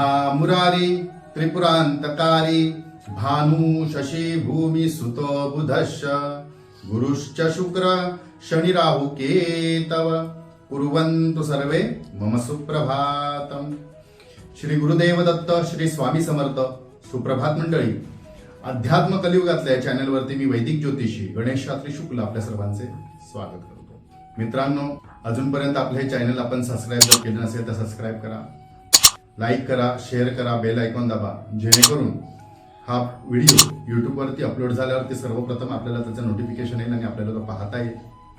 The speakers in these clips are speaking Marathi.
मुरारी त्रिपुरांतकारी भानु शशी भूमी सुतो बुधश्च गुरुश्च शुक्र शनि राहु केतव। कुर्वन्तु सर्वे मम सुप्रभातम। श्री गुरुदेव दत्त श्री स्वामी समर्थ सुप्रभात मंडळी अध्यात्म कलियुगातल्या या चॅनलवरती मी वैदिक ज्योतिषी गणेश शास्त्री शुक्ल आपल्या सर्वांचे स्वागत करतो. मित्रांनो अजूनपर्यंत आपलं हे चॅनल आपण सबस्क्राईब जर केलं नसेल तर सबस्क्राईब करा. लाईक करा शेअर करा बेल आयकॉन दाबा. जेणेकरून हा व्हिडिओ यूट्यूबवरती अपलोड झाल्यावरती सर्वप्रथम आपल्याला त्याचं नोटिफिकेशन येईल आणि आपल्याला तो पाहता येईल.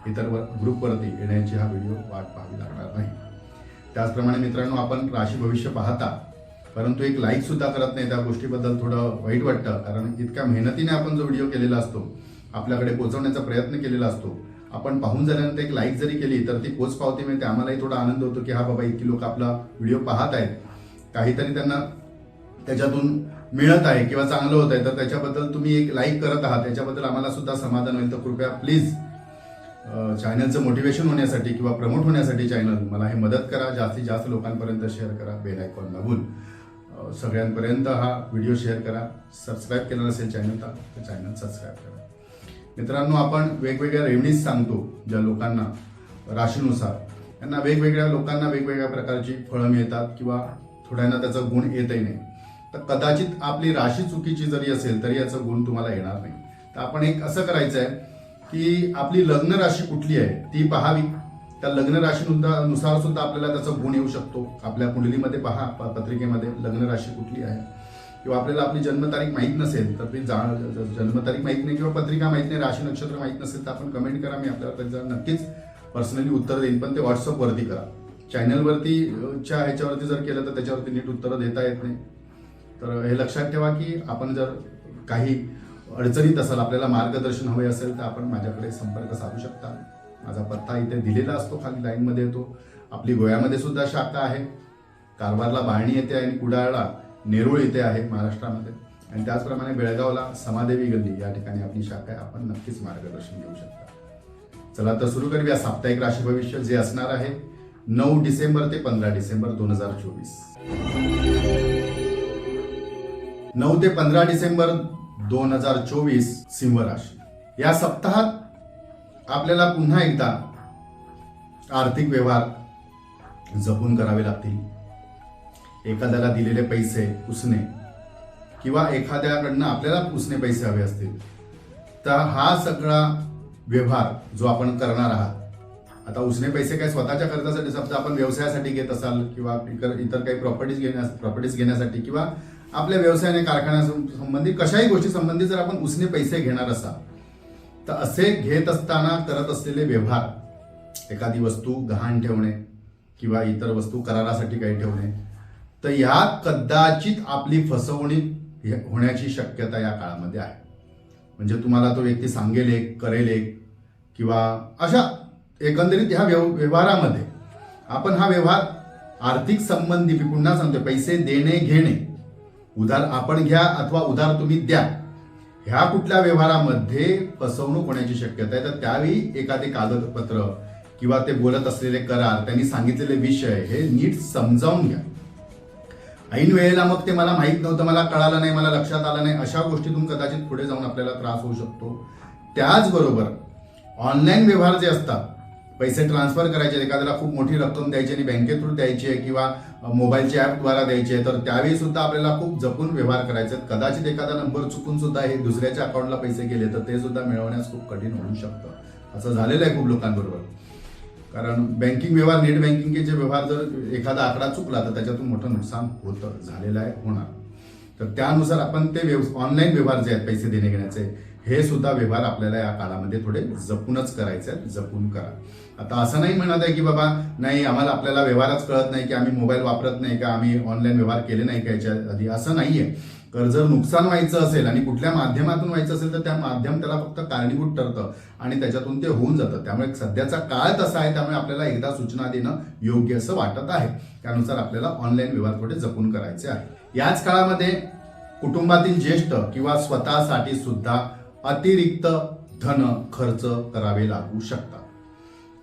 इतर वर- ग्रुपवरती येण्याची हा व्हिडिओ वाट पाहावी लागणार नाही. त्याचप्रमाणे मित्रांनो आपण राशी भविष्य पाहता परंतु एक लाईक सुद्धा करत नाही. त्या गोष्टीबद्दल थोडं वाईट वाटतं कारण इतक्या मेहनतीने आपण जो व्हिडिओ केलेला असतो आपल्याकडे पोहोचवण्याचा प्रयत्न केलेला असतो आपण पाहून झाल्यानंतर एक लाईक जरी केली तर ती पोच पावती मिळते. आम्हालाही थोडा आनंद होतो की हा बाबा इतकी लोक आपला व्हिडिओ पाहत आहेत. काहीतरी त्यांना त्याच्यातून मिळत आहे किंवा चांगलं होत आहे तर त्याच्याबद्दल तुम्ही एक लाईक करत आहात. त्याच्याबद्दल आम्हाला सुद्धा समाधान होईल. तर कृपया प्लीज चॅनलचं मोटिवेशन होण्यासाठी किंवा प्रमोट होण्यासाठी चॅनल मला हे मदत करा. जास्तीत जास्त लोकांपर्यंत शेअर करा. बेल आयकॉन दाबून. सगळ्यांपर्यंत हा व्हिडिओ शेअर करा. सबस्क्राईब केला नसेल चॅनल तर चॅनल सबस्क्राईब करा. मित्रांनो आपण वेगवेगळ्या रेवणीज सांगतो ज्या लोकांना राशीनुसार. त्यांना वेगवेगळ्या लोकांना वेगवेगळ्या प्रकारची फळं मिळतात किंवा थोड्यांना त्याचा गुण येतही नाही. तर कदाचित आपली राशी चुकीची जरी असेल तरी याचा गुण तुम्हाला येणार नाही. तर आपण एक असं करायचं आहे की आपली लग्न राशी कुठली आहे ती पहावी. त्या लग्न राशीनुसार नुसार सुद्धा आपल्याला त्याचा गुण येऊ शकतो. आपल्या कुंडलीमध्ये पहा प- पत्रिकेमध्ये लग्न राशी कुठली आहे. किंवा आपल्याला आपली जन्मतारीख माहीत नसेल तर ती जा जन्मतारीख माहीत नाही किंवा पत्रिका माहीत नाही राशी नक्षत्र माहीत नसेल तर आपण कमेंट करा मी आपल्याला त्याचा नक्कीच पर्सनली उत्तर देईन. पण ते व्हॉट्सअपवरती करा. चॅनलवरती च्या ह्याच्यावरती जर केलं तर त्याच्यावरती नीट उत्तरं देता येत नाही. तर हे लक्षात ठेवा की आपण जर काही अडचणीत असाल आपल्याला मार्गदर्शन हवे असेल तर आपण माझ्याकडे संपर्क साधू शकता. माझा पत्ता इथे दिलेला असतो खाली लाईनमध्ये येतो. आपली गोव्यामध्ये सुद्धा शाखा आहे. कारवारला बाळणी येते आणि कुडाळला नेरूळ येथे आहे महाराष्ट्रामध्ये. आणि त्याचप्रमाणे बेळगावला समादेवी गल्ली या ठिकाणी आपली शाखा आहे. आपण नक्कीच मार्गदर्शन घेऊ शकता. चला तर सुरू करूया. साप्ताहिक राशी भविष्य जे असणार आहे नऊ डिसेंबर ते पंधरा डिसेंबर दोन हजार चोवीस. नऊ ते पंधरा डिसेंबर दोन हजार चोवीस सिंह राशी या सप्ताहात आपल्याला पुन्हा एकदा आर्थिक व्यवहार जपून करावे लागतील. एखाद्याला दिलेले पैसे पुसणे किंवा एखाद्याकडनं आपल्याला पुसणे पैसे हवे असतील. तर हा सगळा व्यवहार जो आपण करणार आहात आता उसने पैसे काय स्वतःच्या खर्चासाठी समजा आपण व्यवसायासाठी घेत असाल किंवा इतर इतर काही प्रॉपर्टीज घेण्यास प्रॉपर्टीज घेण्यासाठी किंवा आपल्या व्यवसायाने कारखान्या संबंधित कशाही गोष्टी संबंधित जर आपण उसने पैसे घेणार असाल तर असे घेत असताना करत असलेले व्यवहार एखादी वस्तू गहाण ठेवणे किंवा इतर वस्तू करारासाठी काही ठेवणे तर या कदाचित आपली फसवणूक होण्याची शक्यता या काळामध्ये आहे. म्हणजे तुम्हाला तो व्यक्ती सांगेल एक करेल एक किंवा अशा एकंदरीत ह्या व्यव व्यवहारामध्ये आपण हा व्यवहार आर्थिक संबंधी मी पुन्हा सांगतोय पैसे देणे घेणे. उधार आपण घ्या अथवा उधार तुम्ही द्या. ह्या कुठल्या व्यवहारामध्ये फसवणूक होण्याची शक्यता आहे? तर त्यावेळी एखादे कागदपत्र किंवा ते बोलत असलेले करार त्यांनी सांगितलेले विषय हे नीट समजावून घ्या. ऐन वेळेला मग ते मला माहीत नव्हतं मला कळालं नाही मला लक्षात आलं नाही अशा गोष्टीतून कदाचित पुढे जाऊन आपल्याला त्रास होऊ शकतो. त्याचबरोबर ऑनलाईन व्यवहार जे असतात पैसे ट्रान्सफर करायचे एखाद्याला खूप मोठी रक्कम द्यायची आणि बँके थ्रू द्यायची आहे किंवा मोबाईलच्या ॲपद्वारा द्यायची आहे तर त्यावेळी सुद्धा आपल्याला खूप जपून व्यवहार करायचे आहेत. कदाचित एखादा नंबर चुकून सुद्धा हे दुसऱ्याच्या अकाउंटला पैसे गेले तर ते सुद्धा मिळवण्यास खूप कठीण होऊ शकतं. असं झालेलं आहे खूप लोकांबरोबर. कारण बँकिंग व्यवहार नेट बँकिंगचे व्यवहार जर एखादा आकडा चुकला तर त्याच्यातून मोठं नुकसान होतं झालेलं आहे होणार. तर त्यानुसार आपण ते व्यव ऑनलाईन व्यवहार जे आहेत पैसे देणे घेण्याचे हे सुद्धा व्यवहार आपल्याला या काळामध्ये थोडे जपूनच करायचे आहेत. जपून करा. आता असं नाही म्हणत आहे की बाबा नाही आम्हाला आपल्याला व्यवहारच कळत नाही की आम्ही मोबाईल वापरत नाही का आम्ही ऑनलाईन व्यवहार केले नाही का याच्या आधी. असं नाही आहे. तर जर नुकसान व्हायचं असेल आणि कुठल्या माध्यमातून व्हायचं असेल तर त्या माध्यम त्याला फक्त कारणीभूत ठरतं आणि त्याच्यातून ते होऊन जातं. त्यामुळे सध्याचा काळ तसा आहे त्यामुळे आपल्याला एकदा सूचना देणं योग्य असं वाटत आहे. त्यानुसार आपल्याला ऑनलाईन व्यवहार थोडे जपून करायचे आहे. याच काळामध्ये कुटुंबातील ज्येष्ठ किंवा स्वतःसाठी सुद्धा अतिरिक्त धन खर्च करावे लागू शकतात.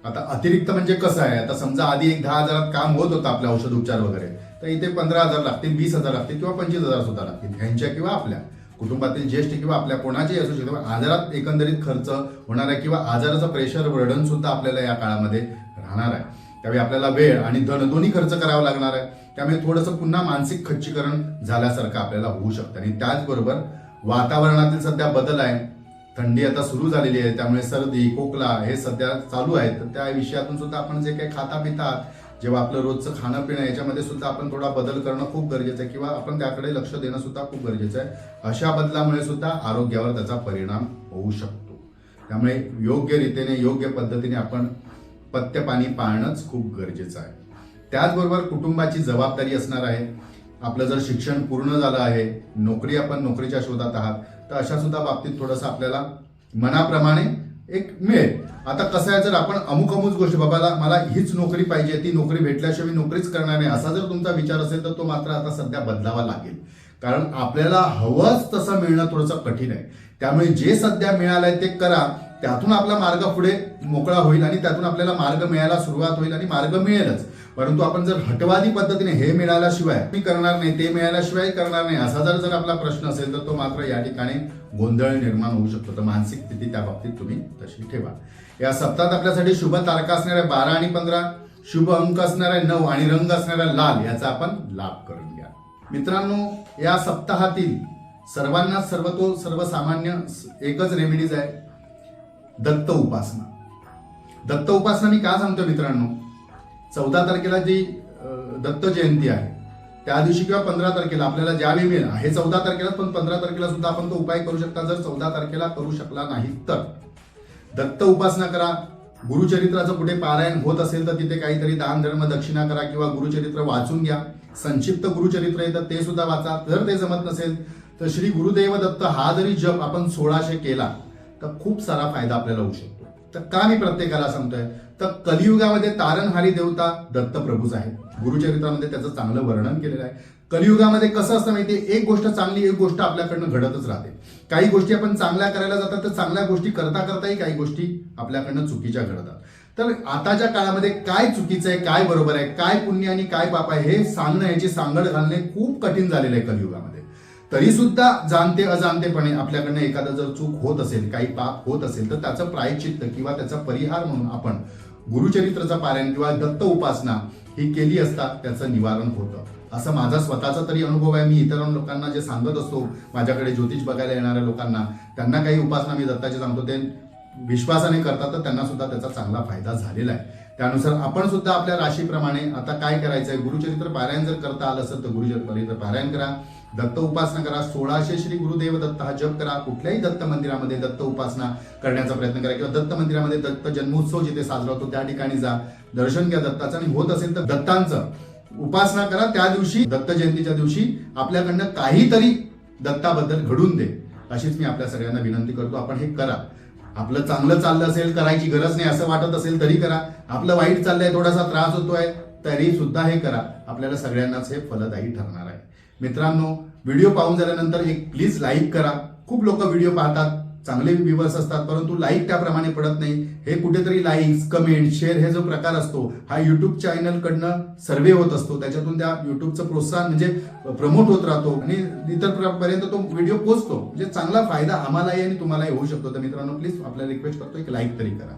आता अतिरिक्त म्हणजे कसं आहे? आता समजा आधी एक दहा हजारात काम होत होतं आपल्या औषध उपचार वगैरे. तर इथे पंधरा हजार लागतील वीस हजार लागतील किंवा पंचवीस हजार सुद्धा लागतील ह्यांच्या किंवा आपल्या. कुटुंबातील ज्येष्ठ किंवा आपल्या कोणाचेही असू शकतो आजारात एकंदरीत खर्च होणार आहे किंवा आजाराचं प्रेशर वर्डन सुद्धा आपल्याला या काळामध्ये राहणार आहे. त्यावेळी आपल्याला वेळ आणि धन दोन्ही खर्च करावा लागणार आहे. त्यामुळे थोडंसं पुन्हा मानसिक खच्चीकरण झाल्यासारखं आपल्याला होऊ शकतं. आणि त्याचबरोबर वातावरणातील सध्या बदल आहे. थंडी आता सुरू झालेली आहे. त्यामुळे सर्दी खोकला हे सध्या चालू आहे तर त्या विषयातून सुद्धा आपण जे काही खाता पिता जेव्हा आपलं रोजचं खाणं पिणं याच्यामध्ये सुद्धा आपण थोडा बदल करणं खूप गरजेचं आहे किंवा आपण त्याकडे लक्ष देणं सुद्धा खूप गरजेचं आहे. अशा बदलामुळे सुद्धा आरोग्यावर त्याचा परिणाम होऊ शकतो. त्यामुळे योग्य रीतीने योग्य पद्धतीने आपण पथ्य पाणी पाळणंच खूप गरजेचं आहे. त्याचबरोबर कुटुंबाची जबाबदारी असणार आहे. आपलं जर शिक्षण पूर्ण झालं आहे नोकरी आपण नोकरीच्या शोधात आहात तर अशा सुद्धा बाबतीत थोडंसं आपल्याला मनाप्रमाणे एक मिळेल. आता कसं आहे जर आपण अमुक अमुक गोष्टी बाबाला मला हीच नोकरी पाहिजे ती नोकरी भेटल्याशिवाय मी नोकरीच करणार नाही असा जर तुमचा विचार असेल तर तो मात्र आता सध्या बदलावा लागेल. कारण आपल्याला हवंच तसं मिळणं थोडंसं कठीण आहे. त्यामुळे जे सध्या मिळालंय ते करा त्यातून आपला मार्ग पुढे मोकळा होईल आणि त्यातून आपल्याला मार्ग मिळायला सुरुवात होईल आणि मार्ग मिळेलच. परंतु आपण जर हटवादी पद्धतीने हे मिळाल्याशिवाय मी करणार नाही ते मिळाल्याशिवाय करणार नाही असा जर जर आपला प्रश्न असेल तर तो मात्र या ठिकाणी गोंधळ निर्माण होऊ शकतो. तर मानसिक स्थिती त्या बाबतीत तुम्ही तशी ठेवा. या सप्ताहात आपल्यासाठी शुभ तारखा असणाऱ्या बारा आणि पंधरा शुभ अंक असणाऱ्या नऊ आणि रंग असणाऱ्या लाल याचा आपण लाभ करून घ्या. मित्रांनो या सप्ताहातील सर्वांना सर्वतो सर्वसामान्य एकच रेमेडीज आहे. दत्त उपासना. दत्त उपासना मी का सांगतो मित्रांनो? चौदा तारखेला जी दत्त जयंती आहे त्या दिवशी किंवा पंधरा तारखेला आपल्याला ज्यावेळी मिळेल हे चौदा तारखेला पण पंधरा तारखेला सुद्धा आपण तो उपाय करू शकता जर चौदा तारखेला करू शकला नाही तर. दत्त उपासना करा गुरुचरित्राचं कुठे पारायण होत असेल तर तिथे काहीतरी दान धर्म दक्षिणा करा किंवा गुरुचरित्र वाचून घ्या. संक्षिप्त गुरुचरित्र आहे तर ते सुद्धा वाचा. जर ते जमत नसेल तर श्री गुरुदेव दत्त हा जरी जप आपण सोळाशे केला तर खूप सारा फायदा आपल्याला होऊ शकतो. तर का मी प्रत्येकाला सांगतोय? तर कलियुगामध्ये तारणहारी देवता दत्त प्रभूच आहे गुरुचरित्रामध्ये त्याचं चांगलं वर्णन केलेलं आहे. कलियुगामध्ये कसं असतं माहितीये? एक गोष्ट चांगली एक गोष्ट आपल्याकडनं घडतच राहते. काही गोष्टी आपण चांगल्या करायला जातात तर चांगल्या गोष्टी करता करताही काही गोष्टी आपल्याकडनं चुकीच्या घडतात. तर आताच्या काळामध्ये काय चुकीचं आहे काय बरोबर आहे काय पुण्य आणि काय पाप आहे हे सांगणं याची सांगड घालणे खूप कठीण झालेलं आहे कलियुगामध्ये. तरी सुद्धा जाणते अजाणतेपणे आपल्याकडनं एखादं जर चूक होत असेल काही पाप होत असेल तर त्याचं प्रायचित्त किंवा त्याचा परिहार म्हणून आपण गुरुचरित्राचं पारायण किंवा दत्त उपासना ही केली असता त्याचं निवारण होतं. असं माझा स्वतःचा तरी अनुभव आहे. मी इतर लोकांना जे सांगत असतो माझ्याकडे ज्योतिष बघायला येणाऱ्या लोकांना त्यांना काही उपासना मी दत्ताची सांगतो ते विश्वासाने करतात तर त्यांना सुद्धा त्याचा चांगला फायदा झालेला आहे. त्यानुसार आपण सुद्धा आपल्या राशीप्रमाणे आता काय करायचं आहे गुरुचरित्र पारायण जर करता आलं असेल तर गुरुचरित्र पारायण करा. दत्त उपासना करा. सोळाशे श्री गुरुदेव दत्त हा जप करा. कुठल्याही दत्त मंदिरामध्ये दत्त उपासना करण्याचा प्रयत्न करा किंवा दत्त मंदिरामध्ये दत्त जन्मोत्सव जिथे साजरा होतो त्या ठिकाणी जा. दर्शन घ्या दत्ताचं आणि होत असेल तर दत्तांचं उपासना करा. त्या दिवशी दत्त जयंतीच्या दिवशी आपल्याकडनं काहीतरी दत्ताबद्दल घडून दे. अशीच मी आपल्या सगळ्यांना विनंती करतो. आपण हे करा. आपलं चांगलं चाललं असेल करायची गरज नाही. असं वाटत असेल तरी करा. आपलं वाईट चाललंय थोडासा त्रास होतोय तरी सुद्धा हे करा. आपल्याला सगळ्यांनाच हे फलदायी ठरणार मित्रांनो व्हिडिओ पाहून झाल्यानंतर एक प्लीज लाईक करा. खूप लोक व्हिडिओ पाहतात चांगले व्ह्युअर्स असतात परंतु लाईक त्याप्रमाणे पडत नाही. हे कुठेतरी लाईक्स कमेंट शेअर हे जो प्रकार असतो हा युट्यूब चॅनलकडनं सर्वे होत असतो. त्याच्यातून त्या युट्यूबचं प्रोत्साहन म्हणजे प्रमोट होत राहतो. आणि इतर प्र- पर्यंत तो व्हिडिओ पोचतो म्हणजे चांगला फायदा आम्हालाही आणि तुम्हालाही होऊ शकतो. तर मित्रांनो प्लीज आपल्याला रिक्वेस्ट करतो एक लाईक तरी करा.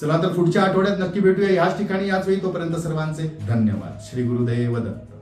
चला तर पुढच्या आठवड्यात नक्की भेटूया. याच ठिकाणी याच वेळी तोपर्यंत सर्वांचे धन्यवाद. श्री गुरुदेव दत्त.